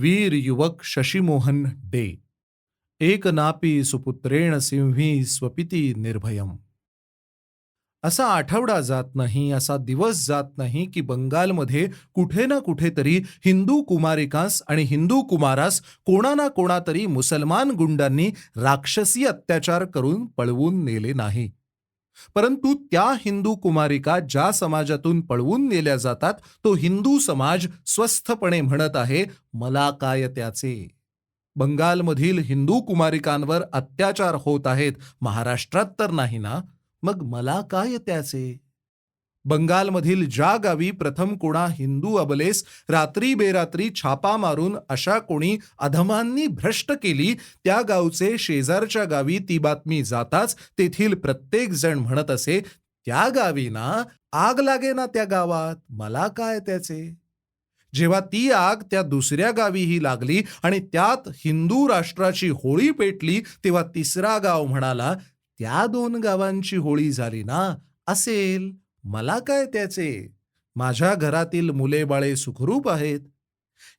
वीर युवक शशिमोहन डे. एक नापी सुपुत्रेण सिंही स्वपिती निर्भयम. असा आठवडा जात नाही असा दिवस जात नाही की बंगालमध्ये कुठे ना कुठेतरी हिंदू कुमारिकास आणि हिंदू कुमारास कोणा ना कोणातरी मुसलमान गुंडांनी राक्षसी अत्याचार करून पळवून नेले नाही. परंतु त्या हिंदू कुमारिका ज्या समाजातून पळवून नेल्या जातात तो हिंदू समाज स्वस्थपणे म्हणत आहे मला काय त्याचे? बंगालमधील हिंदू कुमारिकांवर अत्याचार होत आहेत. महाराष्ट्रात तर नाही ना? मग मला काय त्याचे? बंगालमधील ज्या गावी प्रथम कोणा हिंदू अबलेस रात्री बेरात्री छापा मारून अशा कोणी अधमांनी भ्रष्ट केली त्या गावचे शेजारच्या गावी ती बातमी जाताच तेथील प्रत्येक जण म्हणत असे त्या गावी ना आग लागे ना त्या गावात मला काय त्याचे? जेव्हा ती आग त्या दुसऱ्या गावीही लागली आणि त्यात हिंदू राष्ट्राची होळी पेटली तेव्हा तिसरा गाव म्हणाला त्या दोन गावांची होळी झाली ना असेल. मला काय त्याचे? माझ्या घरातील मुले बाळे सुखरूप आहेत.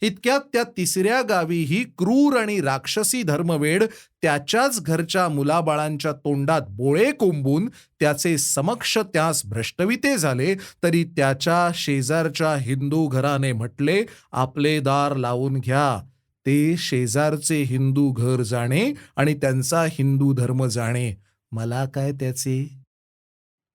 इतक्यात त्या तिसऱ्या गावी ही क्रूर आणि राक्षसी धर्मवेड त्याच्याच घरच्या मुलाबाळांच्या तोंडात बोळे कोंबून त्याचे समक्ष त्यास भ्रष्टविते झाले तरी त्याच्या शेजारच्या हिंदू घराने म्हटले आपले दार लावून घ्या. ते शेजारचे हिंदू घर जाणे आणि त्यांचा हिंदू धर्म जाणे. मला काय त्याचे?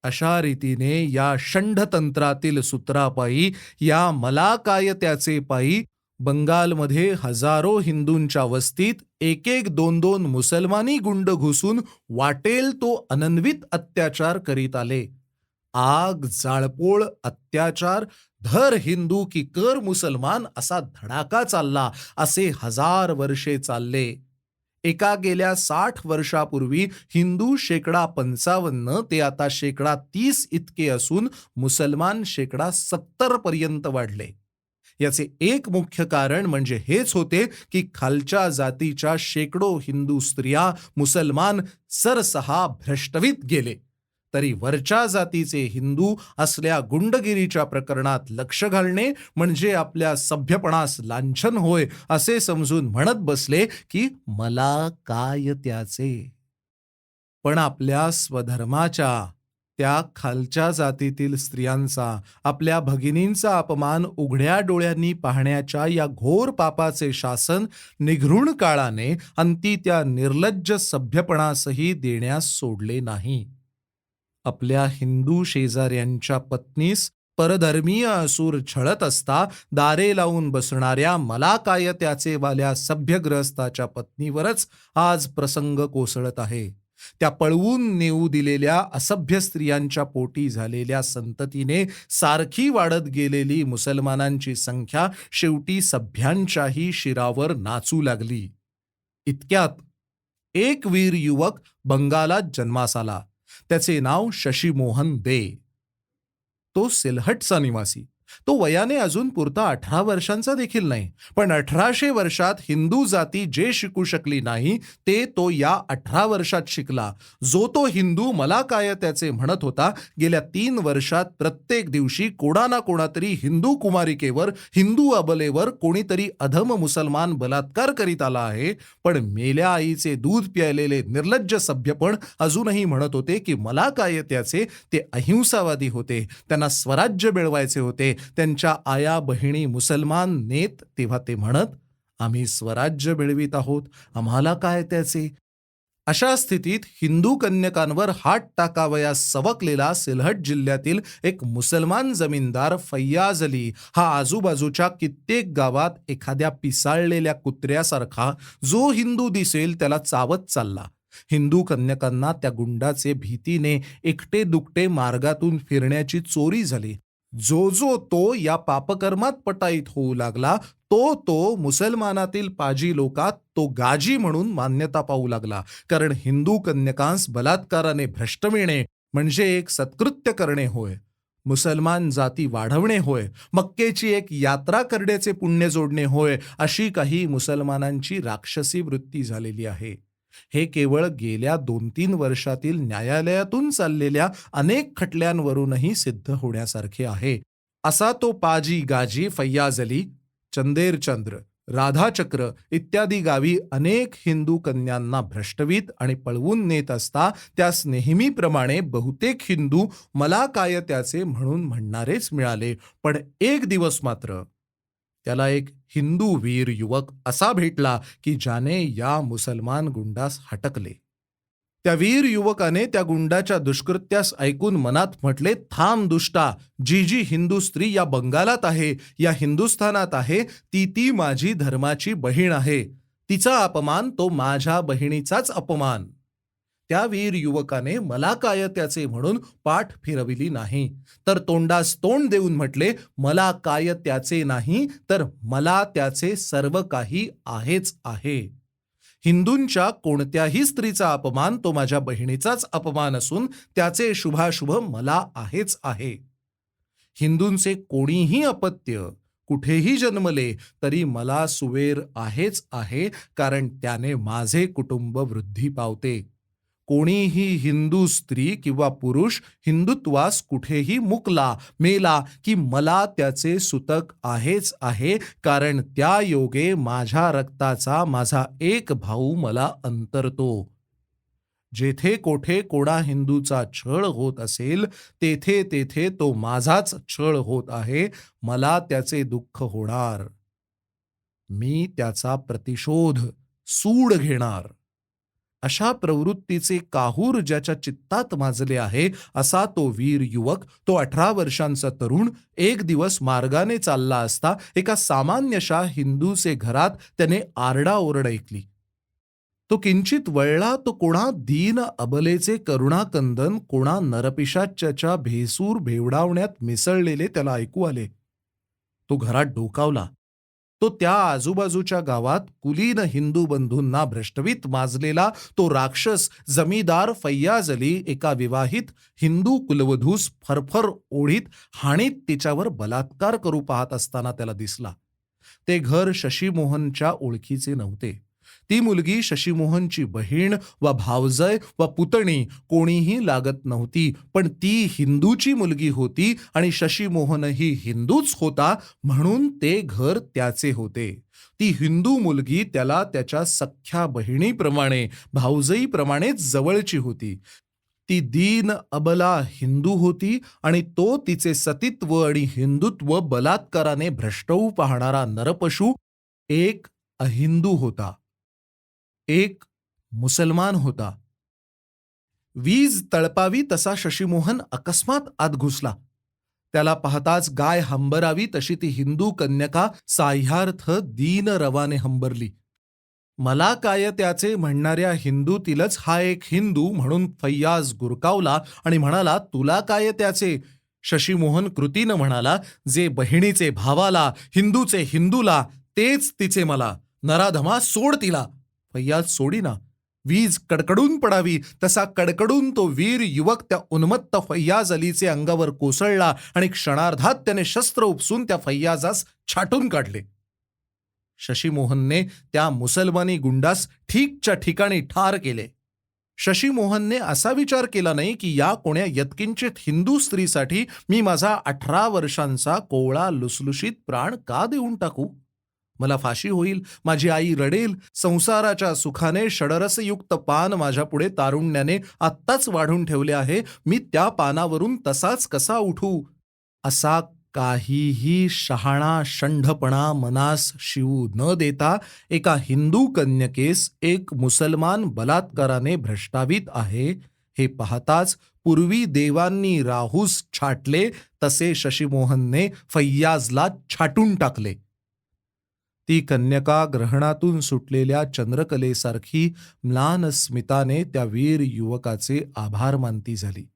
अशा रीतीने या षंढतंत्रातील सूत्रापायी या मला काय त्याचे पायी बंगालमध्ये हजारो हिंदूंच्या वस्तीत एक एक दोन दोन मुसलमानी गुंड घुसून वाटेल तो अनन्वित अत्याचार करीत आले. आग जाळपोळ अत्याचार धर हिंदू की कर मुसलमान असा धडाका चालला असे हजार वर्षे चालले. एका गेल्या साठ वर्षापूर्वी हिंदू शेकडा पंचावन्न ते आता शेकडा तीस इतके असून मुसलमान शेकडा सत्तर पर्यंत वाढले. याचे एक मुख्य कारण म्हणजे हेच होते की खालच्या जातीच्या शेकडो हिंदू स्त्रिया मुसलमान सरसहा भ्रष्टवीत गेले. तरी वरच्या जातीचे हिंदू असल्या गुंडगिरीच्या प्रकरणात लक्ष घालणे म्हणजे आपल्या सभ्यपणास लांछन होय असे समजून म्हणत बसले की मला काय त्याचे? पण आपल्या स्वधर्माच्या त्या खालच्या जातीतील स्त्रियांचा आपल्या भगिनींचा अपमान उघड्या डोळ्यांनी पाहण्याच्या या घोर पापाचे शासन निघृण काळाने अंती त्या निर्लज्ज सभ्यपणासही देण्यास सोडले नाही. आपल्या हिंदू शेजाऱ्यांच्या पत्नीस परधर्मीय असूर छळत असता दारे लावून बसणाऱ्या मला काय त्याचे वाल्या सभ्यग्रस्ताच्या पत्नीवरच आज प्रसंग कोसळत आहे. त्या पळवून नेऊ दिलेल्या असभ्य स्त्रियांच्या पोटी झालेल्या संततीने सारखी वाढत गेलेली मुसलमानांची संख्या शेवटी सभ्यांच्याही शिरावर नाचू लागली. इतक्यात एक वीर युवक बंगालात जन्मास आला. त्याचे नाव शशिमोहन दे. तो सिलहटचा निवासी. तो वयाने अजून पुरता अठरा वर्षांचा देखील नाही. पण अठराशे वर्षात हिंदू जाती जे शिकू शकली नाही ते तो या अठरा वर्षात शिकला. जो तो हिंदू मला काय त्याचे म्हणत होता गेल्या तीन वर्षात प्रत्येक दिवशी कोणा ना कोणातरी हिंदू कुमारिकेवर हिंदू अबलेवर कोणीतरी अधम मुसलमान बलात्कार करीत आला आहे. पण मेल्या आईचे दूध प्यायलेले निर्लज्ज सभ्यपण अजूनही म्हणत होते की मला काय त्याचे ते अहिंसावादी होते. त्यांना स्वराज्य मिळवायचे होते. त्यांच्या आया बहिणी मुसलमान नेत तेव्हा ते म्हणत आम्ही स्वराज्य मिळवित आहोत. आम्हाला काय त्याचे? अशा स्थितीत हिंदू कन्यकांवर हात टाकावयास सवकलेला सिलहट जिल्ह्यातील एक मुसलमान जमीनदार फैयाज अली हा आजूबाजूच्या कित्येक गावात एखाद्या पिसाळलेल्या कुत्र्यासारखा जो हिंदू दिसेल त्याला चावत चालला. हिंदू कन्यकांना त्या गुंडाचे भीतीने एकटे दुकटे मार्गातून फिरण्याची चोरी झाली. जो जो तो या पापकर्मात पटाईत होऊ लागला तो तो मुसलमानातील पाजी लोकात तो गाजी म्हणून मान्यता पाहू लागला. कारण हिंदू कन्यकांस बलात्काराने भ्रष्ट मिळणे म्हणजे एक सत्कृत्य करणे होय. मुसलमान जाती वाढवणे होय. मक्केची एक यात्रा करण्याचे पुण्य जोडणे होय अशी काही मुसलमानांची राक्षसी वृत्ती झालेली आहे. हे केवळ गेल्या दोन तीन वर्षातील न्यायालयातून चाललेल्या अनेक खटल्यांवरूनही सिद्ध होण्यासारखे आहे. असा तो पाजी गाजी फैयाज अली चंदेर चंद्र राधाचक्र इत्यादी गावी अनेक हिंदू कन्यांना भ्रष्टवीत आणि पळवून नेत असता त्यास नेहमीप्रमाणे बहुतेक हिंदू मला काय त्याचे म्हणून म्हणणारेच मिळाले. पण एक दिवस मात्र त्याला एक हिंदू वीर युवक असा भेटला की ज्याने या मुसलमान गुंडास हटकले. त्या वीर युवकाने त्या गुंडाच्या दुष्कृत्यास ऐकून मनात म्हटले थांब दुष्टा जी जी हिंदू स्त्री या बंगालात आहे या हिंदुस्थानात आहे ती ती माझी धर्माची बहीण आहे. तिचा अपमान तो माझ्या बहिणीचाच अपमान. त्या वीर युवकाने मला काय त्याचे म्हणून पाठ फिरविली नाही. तर तोंडास तोंड देऊन म्हटले मला काय त्याचे नाही तर मला त्याचे सर्व काही आहेच आहे. हिंदूंच्या कोणत्याही स्त्रीचा अपमान तो माझ्या बहिणीचाच अपमान असून त्याचे शुभाशुभ मला आहेच आहे. हिंदूंचे कोणीही अपत्य कुठेही जन्मले तरी मला सुवेर आहेच आहे कारण त्याने माझे कुटुंब वृद्धी पावते. कोणीही हिंदू स्त्री किंवा पुरुष हिंदुत्वास कुठेही मुकला मेला की मला त्याचे सुतक आहेच आहे कारण त्या योगे माझ्या रक्ताचा माझा एक भाऊ मला अंतरतो. जेथे कोठे कोणा हिंदूचा छळ होत असेल तेथे तेथे तो माझाच छळ होत आहे मला त्याचे दुःख होणार. मी त्याचा प्रतिशोध सूड घेणार. अशा प्रवृत्तीचे काहूर ज्याच्या चित्तात माजले आहे असा तो वीर युवक तो अठरा वर्षांचा तरुण एक दिवस मार्गाने चालला असता एका सामान्यशा हिंदूचे घरात त्याने आरडाओरड ऐकली. तो किंचित वळला तो कोणा दीन अबलेचे करुणाकंदन कोणा नरपिशाच्याच्या भेसूर भेवडावण्यात मिसळलेले त्याला ऐकू आले. तो घरात डोकावला. तो त्या आजूबाजूच्या गावात कुलीन हिंदू बंधूंना भ्रष्टवीत माजलेला तो राक्षस जमीदार फैयाज अली एका विवाहित हिंदू कुलवधूस फरफर ओढीत हाणीत तिच्यावर बलात्कार करू पाहत असताना त्याला दिसला. ते घर शशीमोहनच्या ओळखीचे नव्हते. ती मुलगी शशीमोहनची बहीण व भावजय व पुतणी कोणीही लागत नव्हती पण ती हिंदूची मुलगी होती आणि शशीमोहनही हिंदूच होता म्हणून ते घर त्याचे होते. ती हिंदू मुलगी त्याला त्याच्या सख्ख्या बहिणीप्रमाणे भावजईप्रमाणेच जवळची होती. ती दीन अबला हिंदू होती आणि तो तिचे सतीत्व आणि हिंदुत्व बलात्काराने भ्रष्टवू पाहणारा नरपशु एक अहिंदू होता. एक मुसलमान होता. वीज तळपावी तसा शशीमोहन अकस्मात आत घुसला. त्याला पाहताच गाय हंबरावी तशी ती हिंदू कन्यका साह्यार्थ दीन रवाने हंबरली. मला काय त्याचे म्हणणाऱ्या हिंदूतीलच हा एक हिंदू म्हणून फैयाज गुरकावला आणि म्हणाला तुला काय त्याचे? शशीमोहन कृतीनं म्हणाला जे बहिणीचे भावाला हिंदूचे हिंदूला तेच तिचे मला. नराधमा सोड तिला. फैयाज सोडीना वीज कडकडून पडावी. तसा कडकडून तो वीर युवक त्या उन्मत्त फैयाज अलीचे अंगावर कोसळला आणि क्षणार्धात त्याने शस्त्र उपसून त्या फैयाजास छाटून काढले. शशीमोहनने त्या मुसलमानी गुंडास ठीकच्या ठिकाणी ठार केले. शशीमोहनने असा विचार केला नाही की या कोण्या यत्किंचित हिंदू स्त्रीसाठी मी माझा अठरा वर्षांचा कोवळा लुसलुशीत प्राण का देऊन टाकू? मला फाशी होईल माझी आई रडेल संसाराच्या सुखाने षडरसयुक्त पान माझ्या पुढे तारुण्याने आत्ताच वाढून ठेवले आहे मी त्या पानावरून तसाच कसा उठू? असा काहीही शहाणा षंढपणा मनास शिवू न देता एका हिंदू कन्यकेस एक मुसलमान बलात्काराने भ्रष्टावित आहे हे पाहताच पूर्वी देवांनी राहूस छाटले तसे शशीमोहनने फैयाजला छाटून टाकले. ती कन्यका ग्रहणातून सुटलेल्या चंद्रकलेसारखी म्लान स्मिताने त्या वीर युवकाचे आभार मानती झाली.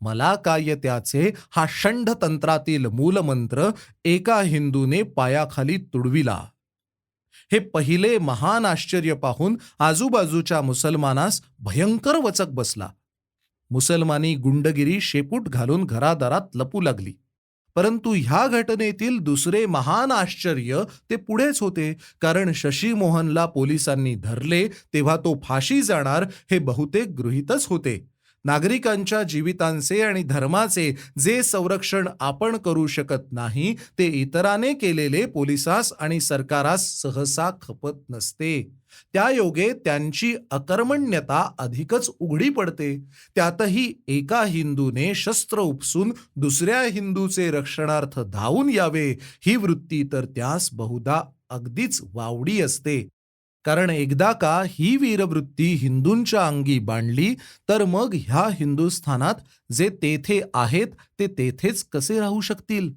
मला काय त्याचे? हा षंढ तंत्रातील मूलमंत्र एका हिंदूने पायाखाली तुडविला. हे पहिले महान आश्चर्य पाहून आजूबाजूच्या मुसलमानास भयंकर वचक बसला. मुसलमानी गुंडगिरी शेपूट घालून घरादारात लपू लागली. परंतु ह्या घटनेतील दुसरे महान आश्चर्य ते पुढेच होते. कारण शशी मोहनला पोलिसांनी धरले तेव्हा तो फाशी जाणार हे बहुतेक गृहीतच होते. नागरिकांच्या जीवितांचे आणि धर्माचे जे संरक्षण आपण करू शकत नाही ते इतराने केलेले पोलिसास आणि सरकारास सहसा खपत नसते. त्यायोगे त्यांची अकर्मण्यता अधिकच उघडी पडते. त्यातही एका हिंदूने शस्त्र उपसून दुसऱ्या हिंदूचे रक्षणार्थ धावून यावे ही वृत्ती तर त्यास बहुधा अगदीच वावडी असते. कारण एकदा का ही वीरवृत्ती हिंदूंच्या अंगी बांधली तर मग ह्या हिंदुस्थानात जे तेथे आहेत ते तेथेच कसे राहू शकतील?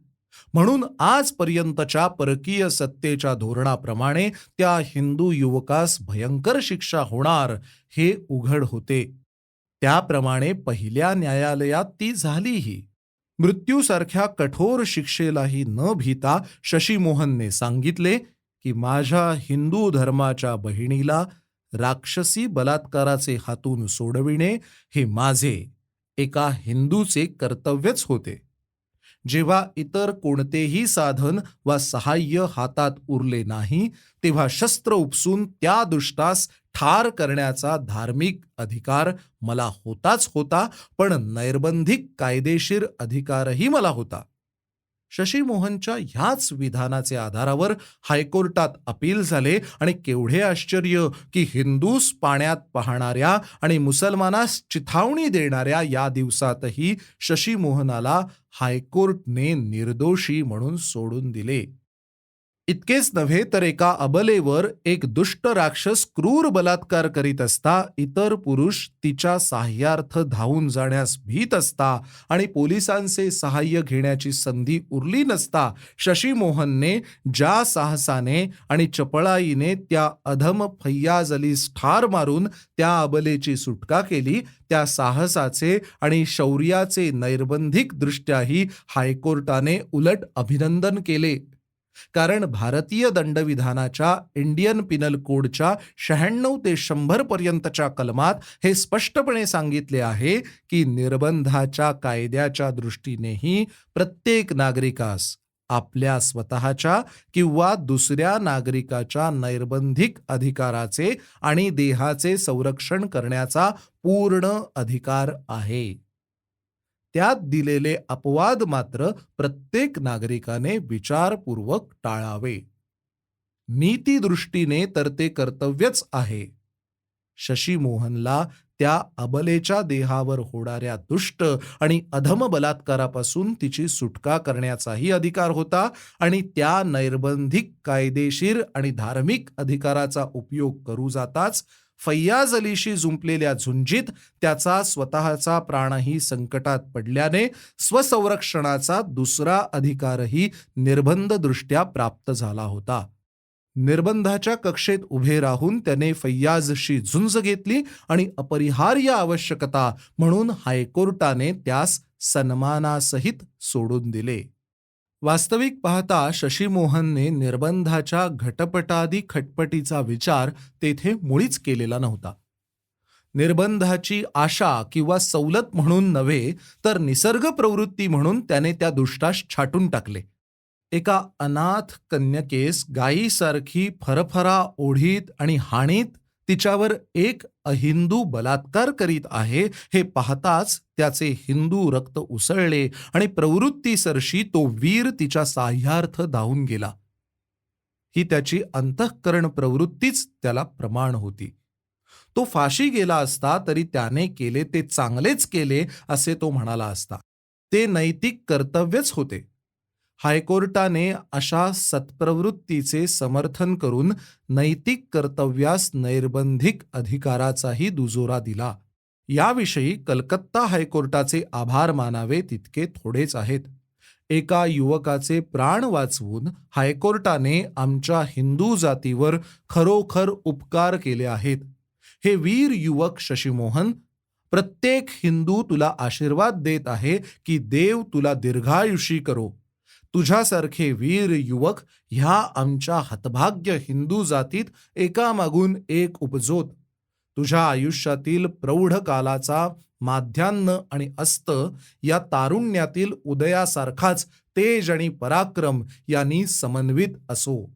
म्हणून आजपर्यंतच्या परकीय सत्तेच्या धोरणाप्रमाणे त्या हिंदू युवकास भयंकर शिक्षा होणार हे उघड होते. त्याप्रमाणे पहिल्या न्यायालयात ती झालीही. मृत्यूसारख्या कठोर शिक्षेलाही न भीता शशीमोहनने सांगितले की माझ्या हिंदू धर्माच्या बहिणीला राक्षसी बलात्काराचे हातून सोडविणे हे माझे एका हिंदूचे कर्तव्यच होते. जेव्हा इतर कोणतेही साधन वा सहाय्य हातात उरले नाही तेव्हा शस्त्र उपसून त्या दुष्टास ठार करण्याचा धार्मिक अधिकार मला होताच होता पण नैर्बंधिक कायदेशीर अधिकारही मला होता. शशी मोहनच्या ह्याच विधानाचे आधारावर हायकोर्टात अपील झाले आणि केवढे आश्चर्य की हिंदूस पाण्यात पाहणाऱ्या आणि मुसलमानास चिथावणी देणाऱ्या या दिवसातही शशी मोहनाला हायकोर्टने निर्दोषी म्हणून सोडून दिले. इतकेच नव्हे तर एका अबलेवर एक दुष्ट राक्षस क्रूर बलात्कार करीत असता इतर पुरुष तिच्या सहाय्यार्थ धावून जाण्यास भीत असता आणि पोलिसांचे सहाय्य घेण्याची संधी उरली नसता शशी मोहनने ज्या साहसाने आणि चपळाईने त्या अधम फैयाज अलीस ठार मारून त्या अबलेची सुटका केली त्या साहसाचे आणि शौर्याचे नैर्बंधिक दृष्ट्याही हायकोर्टाने उलट अभिनंदन केले. कारण भारतीय दंडविधानाच्या इंडियन पिनल कोडच्या शहाण्णव ते शंभर पर्यंतच्या कलमात हे स्पष्टपणे सांगितले आहे की निर्बंधाच्या कायद्याच्या दृष्टीनेही प्रत्येक नागरिकास आपल्या स्वतःच्या किंवा दुसऱ्या नागरिकाच्या नैर्बंधिक अधिकाराचे आणि देहाचे संरक्षण करण्याचा पूर्ण अधिकार आहे. त्यात दिलेले अपवाद मात्र प्रत्येक नागरिकाने विचारपूर्वक टाळावे. नीतीदृष्टीने तर ते कर्तव्यच आहे. शशी मोहनला त्या अबलेच्या देहावर होणाऱ्या दुष्ट आणि अधम बलात्कारापासून तिची सुटका करण्याचाही अधिकार होता आणि त्या नैर्बंधिक कायदेशीर आणि धार्मिक अधिकाराचा उपयोग करू जाताच फैयाज अलीशी जुंपलेल्या झुंजीत त्याचा स्वतःचा प्राणही संकटात पडल्याने स्वसंरक्षणाचा दुसरा अधिकारही निर्बंधदृष्ट्या प्राप्त झाला होता. निर्बंधाच्या कक्षेत उभे राहून त्याने फैयाजशी झुंज घेतली आणि अपरिहार्य आवश्यकता म्हणून हायकोर्टाने त्यास सन्मानासहित सोडून दिले. वास्तविक पाहता शशीमोहनने निर्बंधाच्या घटपटादी खटपटीचा विचार तेथे मुळीच केलेला नव्हता. निर्बंधाची आशा किंवा सवलत म्हणून नव्हे तर निसर्ग प्रवृत्ती म्हणून त्याने त्या दुष्टास छाटून टाकले. एका अनाथ कन्यकेस गायीसारखी फरफरा ओढीत आणि हाणीत तिच्यावर एक अहिंदू बलात्कार करीत आहे हे पाहताच त्याचे हिंदू रक्त उसळले आणि प्रवृत्तीसरशी तो वीर तिच्या साह्यार्थ धावून गेला. ही त्याची अंतःकरण प्रवृत्तीच त्याला प्रमाण होती. तो फाशी गेला असता तरी त्याने केले ते चांगलेच केले असे तो म्हणाला असता. ते नैतिक कर्तव्यच होते. हायकोर्टाने अशा सत्प्रवृत्तीचे समर्थन करून नैतिक कर्तव्यास नैर्बंधिक अधिकाराचाही दुजोरा दिला. याविषयी कलकत्ता हायकोर्टाचे आभार मानावे तितके थोडेच आहेत. एका युवकाचे प्राण वाचवून हायकोर्टाने आमच्या हिंदू जातीवर खरोखर उपकार केले आहेत. हे वीर युवक शशीमोहन प्रत्येक हिंदू तुला आशीर्वाद देत आहे की देव तुला दीर्घायुषी करो. तुझ्यासारखे वीर युवक ह्या आमच्या हतभाग्य हिंदू जातीत एकामागून एक उपजोत. तुझ्या आयुष्यातील प्रौढ कालाचा माध्यान्न आणि अस्त या तारुण्यातील उदयासारखाच तेज आणि पराक्रम यांनी समन्वित असो.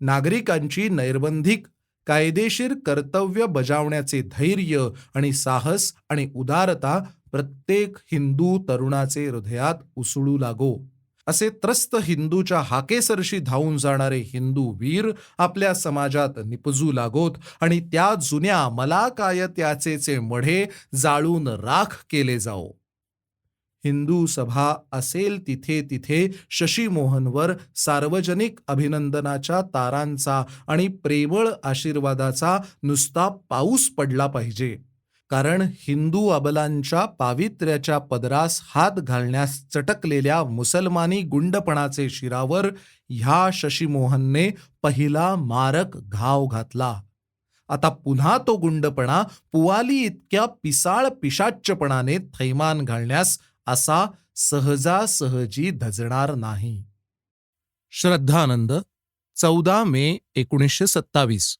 नागरिकांची नैर्बंधिक कायदेशीर कर्तव्य बजावण्याचे धैर्य आणि साहस आणि उदारता प्रत्येक हिंदू तरुणाचे हृदयात उसळू लागो. असे त्रस्त हिंदूच्या हाकेसरशी धावून जाणारे हिंदू वीर आपल्या समाजात निपजू लागोत आणि त्या जुन्या मला काय त्याचेचे मढे जाळून राख केले जाओ. हिंदू सभा असेल तिथे तिथे शशी मोहनवर सार्वजनिक अभिनंदनाच्या तारांचा आणि प्रेमळ आशीर्वादाचा नुसता पाऊस पडला पाहिजे. कारण हिंदू अबलांच्या पावित्र्याच्या पदरास हात घालण्यास चटकलेल्या मुसलमानी गुंडपणाचे शिरावर ह्या शशीमोहनने पहिला मारक घाव घातला. आता पुन्हा तो गुंडपणा पुवाली इतक्या पिसाळ पिशाच्चपणाने थैमान घालण्यास असा सहजासहजी धजणार नाही. श्रद्धानंद चौदा मे एकोणीसशे सत्तावीस.